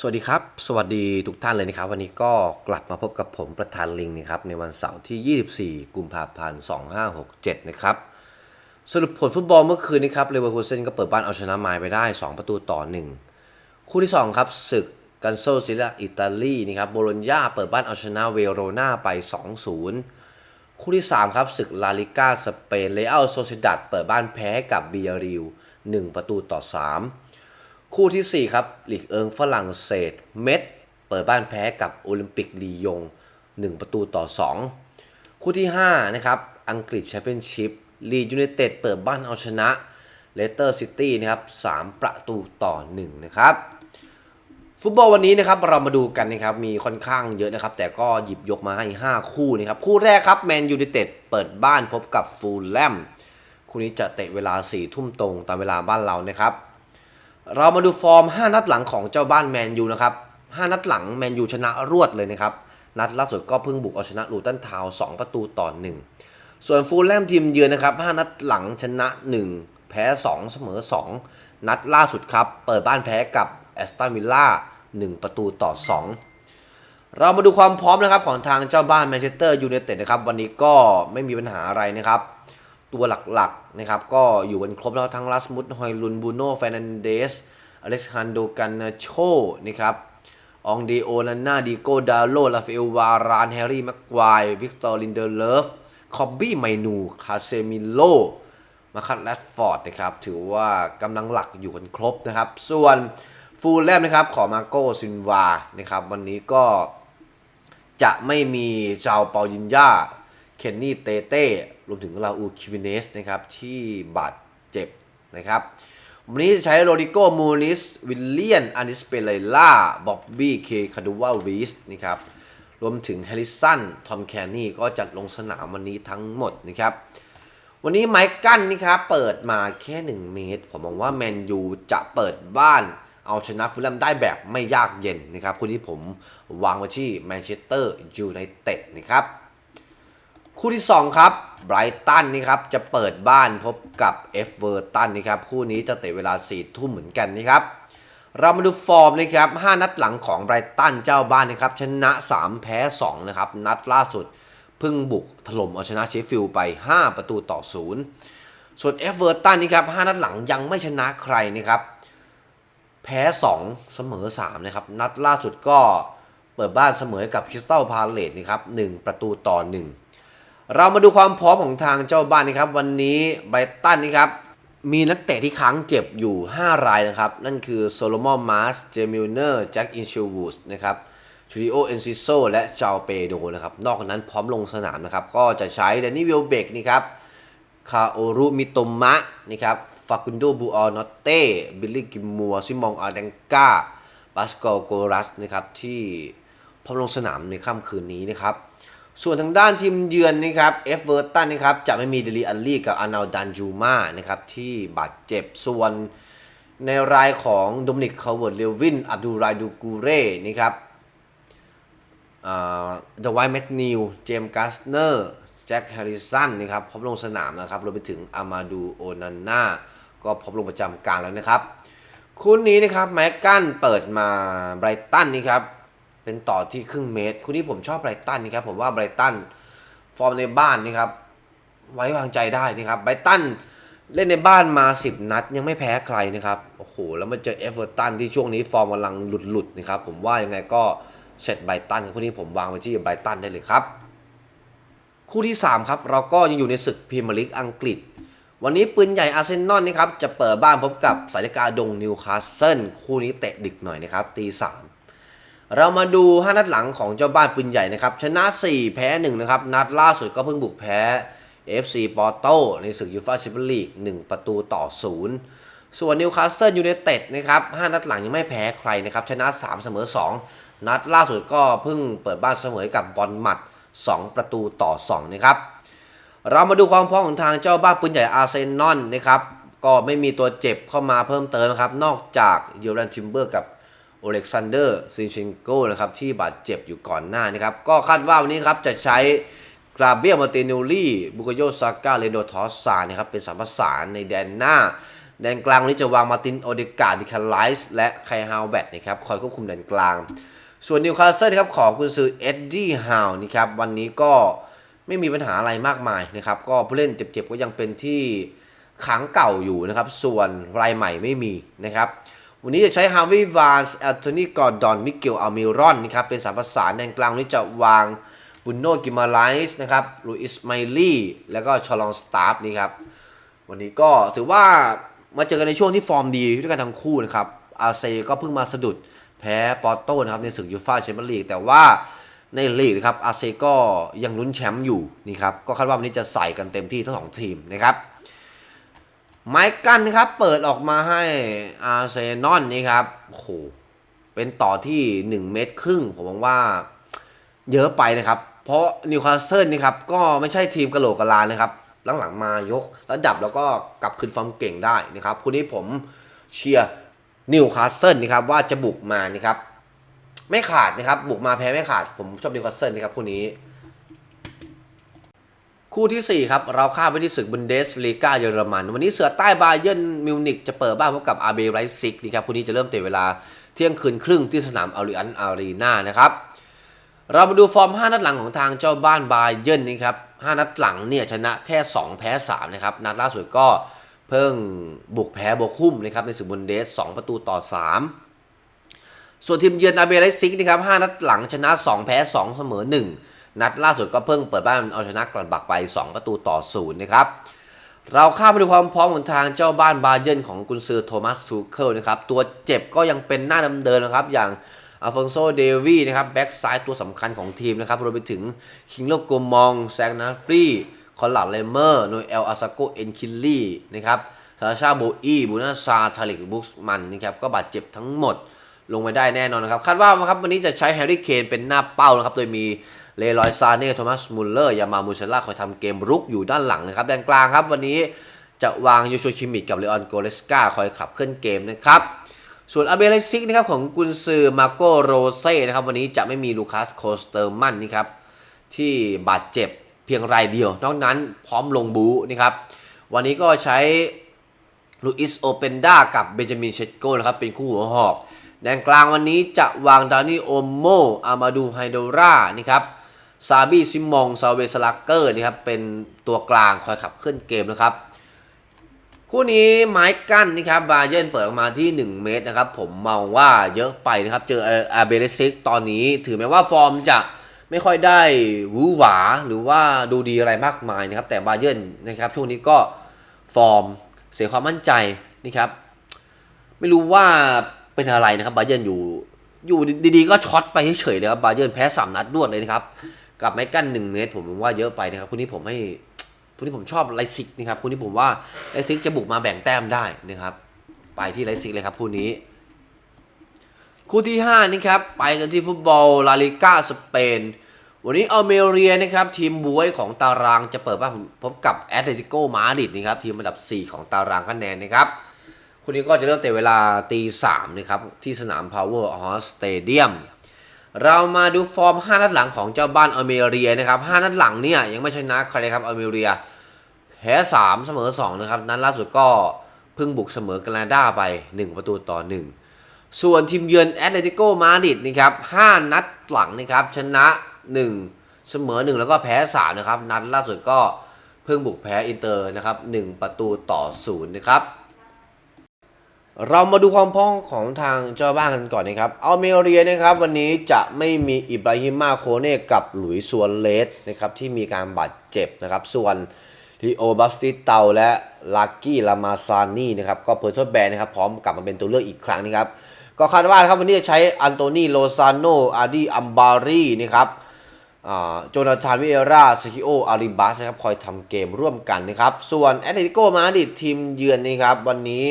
สวัสดีครับ สวัสดีทุกท่านเลยนะครับ วันนี้ก็กลับมาพบกับผมประธานลิงนะครับในวันเสาร์ที่ 24 กุมภาพันธ์ 2567 นะครับสรุปผลฟุตบอลเมื่อคืนนี้ครับเลเวอร์คูเซนก็เปิดบ้านเอาชนะมายไปได้ 2 ประตูต่อ 1 คู่ที่ 2 ครับศึกกันโซซิลาอิตาลีนะครับโบโลญญาเปิดบ้านเอาชนะเวโรนาไป 2-0 คู่ที่ 3 ครับศึกลาลิก้าสเปนเลอัลโซซิดัดเปิดบ้านแพ้กับเบียริว1ประตูต่อ 3 คู่ทีสี่ 4 ครับลีกเอิงฝรั่งเศสเม็ดเปิดบ้านแพ้กับโอลิมปิกลียง 1 ประตูต่อ 2 คู่ที่ 5 นะครับ อังกฤษแชมเปี้ยนชิพลีดยูไนเต็ดเปิดบ้านเอาชนะเลสเตอร์ซิตี้นะครับ 3 ประตูต่อ 1 นะครับ ฟุตบอลวันนี้นะครับเรามาดูกันนะครับ มีค่อนข้างเยอะนะครับ แต่ก็หยิบยกมาให้ 5 คู่นะครับ คู่แรกครับแมนยู i นเต็ดเปิดบ้านพบกับฟูลแลมคู่นี้จะเตะเวลา4ทุ่มตรงตามเวลาบ้านเรานะครับ เรามาดูฟอร์ม 5 นัดหลังของเจ้าบ้านแมนยูนะครับ 5 นัดหลังแมนยูชนะรวดเลยนะครับ นัดล่าสุดก็เพิ่งบุกเอาชนะลูตันทาว2ประตูต่อ 1 ส่วนฟูลแลมทีมเยือนนะครับ 5 นัดหลังชนะ 1 แพ้ 2 เสมอ 2 นัดล่าสุดครับ เปิดบ้านแพ้กับแอสตันวิลล่า1ประตูต่อ 2 เรามาดูความพร้อมนะครับของทางเจ้าบ้านแมนเชสเตอร์ยูไนเต็ดนะครับ วันนี้ก็ไม่มีปัญหาอะไรนะครับ ตัวหลักๆนะครับก็อยู่กันครบแล้วทั้งลัสมุดฮอยลุนบูโน่เฟรนันเดสอเล็กซานโดกันนาโชนะครับองเดโอนาน่าดิโกดาโลลาเฟลวารานแฮร์รี่แม็กควายวิกตอร์ลินเดอร์เลฟคอบบี้ไมนูคาเซมิโลมาคัตแรดฟอร์ดนะครับถือว่ากำลังหลักอยู่กันครบนะครับ ส่วนฟูลแลมนะครับขอมาโกซินวานะครับวันนี้ก็จะไม่มีเจ้าเปายินยา เคนนี่เตเต้รวมถึงลาอูคิวินเนสนะครับที่บาดเจ็บนะครับวันนี้จะใช้โรดิโกมูนิส วิลเลียนอานิสเปเลล่าบ๊อบบี้เคคาดูวาวีสนะครับรวมถึงแฮริสันทอมแคนนี่ก็จัดลงสนามวันนี้ทั้งหมดนะครับวันนี้ไมค์กั้นนี่ครับเปิดมาแค่ 1 เมตร ผมมองว่าแมนยูจะเปิดบ้านเอาชนะฟูลแลมได้แบบไม่ยากเย็นนะครับคู่นี้ผมวางไว้ที่แมนเชสเตอร์ยูไนเต็ดนะครับ คู่ที่ 2 ครับไบรตันนี่ครับจะเปิดบ้านพบกับเอฟเวอร์ตันนะครับคู่นี้จะเตะเวลา4ทุ่มเหมือนกันนะครับเรามาดูฟอร์มนะครับ5นัดหลังของไบรตันเจ้าบ้านนะครับชนะ 3 แพ้ 2 นะครับ นัดล่าสุดเพิ่งบุกถล่มเอาชนะเชฟฟิลด์ไป 5 ประตูต่อ 0 ส่วนเอฟเวอร์ตันนี่ครับ5นัดหลังยังไม่ชนะใครนะครับ แพ้ 2 เสมอ 3 นะครับ นัดล่าสุดก็เปิดบ้านเสมอกับคริสตัลพาเลตนะครับ1ประตูต่อ 1 เรามาดูความพร้อมของทางเจ้าบ้านนะครับ วันนี้ไบรตันนี่ครับ มีนักเตะที่ค้างเจ็บอยู่ 5 รายนะครับ นั่นคือโซโลมอนมาสเจมิลเนอร์แจ็คอินชิวูสนะครับชูริโอเอนซิโซและจาเปโดนะครับ นอกจากนั้นพร้อมลงสนามนะครับ ก็จะใช้แดนนี่วิลเบกนี่ครับคาโอรุมิโตมะนะครับฟากุนโดบูออนอเต้บิลลี่กิมมัวซิมองอาเดงกาบาสโกโกรัสนะครับที่พร้อมลงสนามในค่ำคืนนี้นะครับ ส่วนทางด้านทีมเยือนนะครับเอฟเวอร์ตันนะครับจะไม่มีเดลีอัลลี่กับอานาดันจูมานะครับที่บาดเจ็บส่วนในรายของโดมินิกคาร์เวิร์ดเลวินอับดุลไรดูกูเร่นะครับเดวายแมคนิวเจมส์กาสเนอร์แจ็คแฮร์ริสันนะครับพร้อมลงสนามนะครับรวมไปถึงอามาดูโอนันนาก็พร้อมลงประจำการแล้วนะครับ คู่นี้นะครับแม็กกันเปิดมาไบรตันนี่ครับ เป็นต่อที่ครึ่งเมตร คู่นี้ผมชอบไบรตันนี่ครับผมว่าไบรตันฟอร์มในบ้านนี่ครับไว้วางใจได้นะครับไบรตันเล่นในบ้านมา 10 นัด ยังไม่แพ้ใครนะครับโอ้โหแล้วมาเจอเอฟเวอร์ตันที่ช่วงนี้ฟอร์มกำลังหลุดๆนะครับผมว่ายังไงก็เสร็จไบรตันคู่นี้ผมวางไว้ที่ไบรตันได้เลยครับ คู่ที่ 3 ครับ เราก็ยังอยู่ในศึกพรีเมียร์ลีกอังกฤษ วันนี้ปืนใหญ่อาร์เซนอลนะครับจะเปิดบ้านพบกับสายกาดงนิวคาสเซิลคู่นี้เตะดึกหน่อยนะครับตีสาม เรามาดู 5 นัดหลังของเจ้าบ้านปืนใหญ่นะครับ ชนะ 4 แพ้ 1 นะครับ นัดล่าสุดก็เพิ่งบุกแพ้ FC ปอร์โตในศึกยูฟ่าแชมเปี้ยนลีก1ประตูต่อ 0 ส่วนนิวคาสเซิลยูไนเต็ดนะครับ 5 นัดหลังยังไม่แพ้ใครนะครับ ชนะ 3 เสมอ 2 นัดล่าสุดก็เพิ่งเปิดบ้านเสมอกับบอลหมัด 2 ประตูต่อ 2 นะครับ เรามาดูความพร้อมของทางเจ้าบ้านปืนใหญ่อาร์เซนอลนะครับ ก็ไม่มีตัวเจ็บเข้ามาเพิ่มเติมนะครับ นอกจากเยอรันทิมเบอร์กับ โอเล็กซานเดอร์ซินเชนโกนะครับที่บาดเจ็บอยู่ก่อนหน้านะครับ ก็คาดว่าวันนี้ครับจะใช้กราเบียมาเตเนลลี่บุกโยซาก้าเลโดทอสซานะครับเป็นสามประสานในแดนหน้า แดนกลางวันนี้จะวางมาตินโอเดกาดิคาไลส์และไคฮาวแบตนะครับคอยควบคุมแดนกลาง ส่วนนิวคาสเซิลนะครับของคุณซื้อเอ็ดดี้ฮาวนะครับวันนี้ก็ไม่มีปัญหาอะไรมากมายนะครับก็ผู้เล่นเจ็บๆก็ยังเป็นที่ขังเก่าอยู่นะครับ ส่วนรายใหม่ไม่มีนะครับ วันนี้จะใช้ฮาวิวานส์แอลโทนีกอร์ดอนมิเกลอัลมิรอนนะครับเป็นสามประสานแดนกลางวันนี้จะวางบุนโนกิมาไลส์นะครับลูอิสไมลี่แล้วก็ชอลองสตาร์ฟนี่ครับวันนี้ก็ถือว่ามาเจอกันในช่วงที่ฟอร์มดีด้วยกันทั้งคู่นะครับอาเซก็เพิ่งมาสะดุดแพ้ปอร์โต้นะครับในศึกยูฟ่าแชมเปี้ยนลีกแต่ว่าในลีกนะครับอาเซก็ยังลุ้นแชมป์อยู่นี่ครับก็คาดว่าวันนี้จะใส่กันเต็มที่ทั้งสองทีมนะครับ ไม้กันนะครับเปิดออกมาให้อาร์เซนอลนี่ครับโหเป็นต่อที่ 1 เมตรครึ่ง ผมมองว่าเยอะไปนะครับ เพราะนิวคาสเซิลนี่ครับ ก็ไม่ใช่ทีมกระโหลกกะลานะครับ หลังๆมายกระดับแล้วก็กลับคืนฟอร์มเก่งได้นะครับคู่นี้ผมเชียร์นิวคาสเซิลนะครับว่าจะบุกมานี่ครับ ไม่ขาดนะครับ บุกมาแพ้ไม่ขาด ผมชอบนิวคาสเซิลนะครับคู่นี้ คู่ทีสี่ 4 ครับ เราข้ามไปที่ศึกบุนเดสลีกาเยอรมัน วันนี้เสือใต้บาเยิร์นมิวนิกจะเปิดบ้านพบกับอาเบไรซิกนะครับคู่นี้จะเริ่มเตะเวลาเที่ยงคืนครึ่งที่สนามอาริอันอารีนานะครับเรามาดูฟอร์ม 5 นัดหลังของทางเจ้าบ้านบาเยิร์นนี่ครับ5นัดหลังเนี่ยชนะแค่ 2 แพ้ 3 นะครับ นัดล่าสุดก็เพิ่งบุกแพ้บวคุ้มนะครับในศึกบุนเดส 2 ประตูต่อ 3 ส่วนทีมเยือนอาเบไรซิกนะครับ5นัดหลังชนะ 2 แพ้ 2 เสมอ 1 นัดล่าสุดก็เพิ่งเปิดบ้านเอาชนะกลันบักไป 2 ประตูต่อ0นะครับ เราข้ามไปดูความพร้อมของทางเจ้าบ้านบาเยนของกุนซือโทมัสทูเคิลนะครับ ตัวเจ็บก็ยังเป็นหน้าเดิมๆนะครับ อย่างอัลฟอนโซเดวีนะครับแบ็กซ้ายตัวสำคัญของทีมนะครับรวมไปถึงคิงโลโกมองแซงนาฟรีคอลลาดเลเมอร์โนเอลอาซาโกเอนคิลลี่นะครับซาชาโบอีบูนาซาทาลิกบุกมันนะครับก็บาดเจ็บทั้งหมดลงไปได้แน่นอนนะครับ คาดว่าครับวันนี้จะใช้แฮร์รี่เคนเป็นหน้าเป้านะครับ โดยมี เลรอยซาเน่โทมัสมุลเลอร์ยามามูเซล่าคอยทำเกมรุกอยู่ด้านหลังนะครับแดนกลางครับวันนี้จะวางยูโชคิมิกกับเลออนโกเลสกาคอยขับเคลื่อนเกมนะครับส่วนอาเบเลซิกนะครับของกุนซือมาโกโรเซ่นะครับวันนี้จะไม่มีลูคัสโคสเตอร์มันนี่ครับที่บาดเจ็บเพียงรายเดียวนอกนั้นพร้อมลงบูนะครับวันนี้ก็ใช้ลูอิสโอเปนด้ากับเบนจามินเชตโกนะครับเป็นคู่หัวหอกแดนกลางวันนี้จะวางดานี่โอมโมอามาดูไฮโดรานี่ครับ ซาบีซิมองซาเวสลักเกอร์นี่ครับเป็นตัวกลางคอยขับเคลื่อนเกมนะครับ คู่นี้ไม้กั้นนะครับบาเยร์นเปิดออกมาที่ 1 เมตรนะครับ ผมมองว่าเยอะไปนะครับ เจออาเบเลซิกตอนนี้ ถือแม้ว่าฟอร์มจะไม่ค่อยได้วือหวาหรือว่าดูดีอะไรมากมายนะครับ แต่บาเยร์นนะครับช่วงนี้ก็ฟอร์มเสียความมั่นใจนี่ครับ ไม่รู้ว่าเป็นอะไรนะครับบาเยิร์นอยู่อยู่ดีๆก็ช็อตไปเฉยๆเลยครับบาเยิร์นแพ้สามนัดรวดเลยนะครับ กับไม้กั้นหนึ่งเมตร ผมว่าเยอะไปนะครับคู่นี้ผมให้คู่นี้ผมชอบไลซิกนะครับคู่นี้ผมว่าไลซิกจะบุกมาแบ่งแต้มได้นะครับ ไปที่ไลซิกเลยครับคู่นี้ คู่ที่5นี่ครับไปกันที่ฟุตบอลลาลิก้าสเปนวันนี้อัลเมเรียนะครับทีมบวยของตารางจะเปิดบ้านพบกับแอตเลติโกมาดริดนะครับทีมอันดับ 4 ของตารางคะแนนนะครับคู่นี้ก็จะเริ่มเตะเวลาตีสามนะครับที่สนาม Power Horse Stadium เร เรามาดูฟอร์ม 5 นัดหลังของเจ้าบ้านอเมเรียนะครับ 5 นัดหลังเนี่ยยังไม่ชนะใครเลยครับอเมเรียแพ้3เสมอ2นะครับ นัดล่าสุดก็เพิ่งบุกเสมอแคนาดาไป 1 ประตูต่อ 1 ส่วนทีมเยือนแอตเลติโกมาดริดนะครับ 5 นัดหลังนะครับชนะ 1 เสมอ 1 แล้วก็แพ้3นะครับ นัดล่าสุดก็เพิ่งบุกแพ้อินเตอร์นะครับ 1 ประตูต่อ 0 นะครับ เรามาดูความพร้อมของทางเจ้าบ้านกันก่อนนะครับ เอาเมเรียนะครับ วันนี้จะไม่มีอิบราฮิมาโคเน่กับหลุยส์ซัวเลสนะครับที่มีการบาดเจ็บนะครับ ส่วนลีโอบัสติเตาและลักกี้ลามาซานี่นะครับก็เพอร์เซอร์แบนนะครับพร้อมกลับมาเป็นตัวเลือกอีกครั้งนะครับก็คาดว่าครับวันนี้จะใช้อันโตนีโลซานโนอาดีอัมบารีนะครับโจนาธานวิเอราสกิโออาริบัสนะครับคอยทำเกมร่วมกันนะครับส่วนแอตเลติโกมาดิดทีมเยือนนะครับวันนี้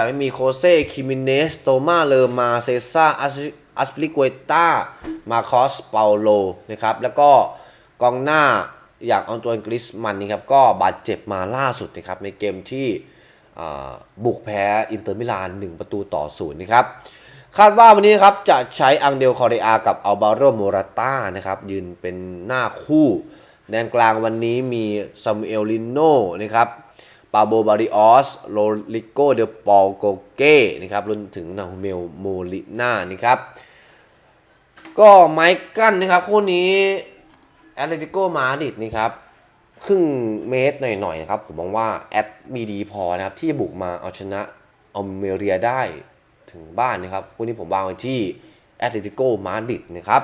จะไม่มีโคเซ่คิมิเนส โตมาเลอมาเซซ่าอัสปลิกเวต้า มาคอสเปาโลนะครับ แล้วก็กองหน้าอย่างออนตัวกริสมันนี่ครับ ก็บาดเจ็บมาล่าสุดนะครับ ในเกมที่บุกแพ้อินเตอร์มิลาน 1 ประตูต่อศูนย์นะครับ คาดว่าวันนี้ครับ จะใช้อังเดลคอเรอากับอัลบาโรโมราต้านะครับ ยืนเป็นหน้าคู่ แดนกลางวันนี้มีซามูเอลลิโนนะครับ ปาโบบาริออสโรลิโกเดปอลโกเก้นะครับรวมถึงนาฮูเมลโมลิน่านะครับก็ไมค์กันนะครับคู่นี้แอตเลติโกมาดิดนะครับครึ่งเมตรหน่อยๆนะครับผมมองว่าแอดมีดีพอนะครับที่จะบุกมาเอาชนะเอเมเรียได้ถึงบ้านนะครับคู่นี้ผมวางไว้ที่แอตเลติโกมาดิดนะครับ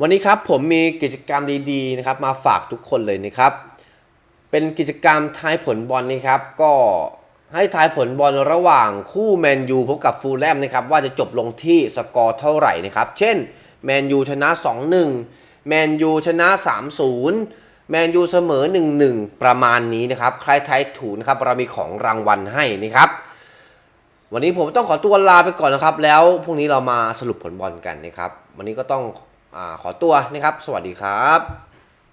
วันนี้ครับผมมีกิจกรรมดีๆนะครับมาฝากทุกคนเลยนะครับ เป็นกิจกรรมทายผลบอลนะครับ ก็ให้ทายผลบอลระหว่างคู่แมนยูพบกับฟูลแลมนะครับว่าจะจบลงที่สกอร์เท่าไหร่นะครับ เช่นแมนยูชนะ 2-1 แมนยูชนะ 3-0 แมนยูเสมอ 1-1 ประมาณนี้นะครับ ใครทายถูกนะครับเรามีของรางวัลให้นะครับ วันนี้ผมต้องขอตัวลาไปก่อนนะครับ แล้วพรุ่งนี้เรามาสรุปผลบอลกันนะครับ วันนี้ก็ต้องอขอตัวนะครับ สวัสดีครับ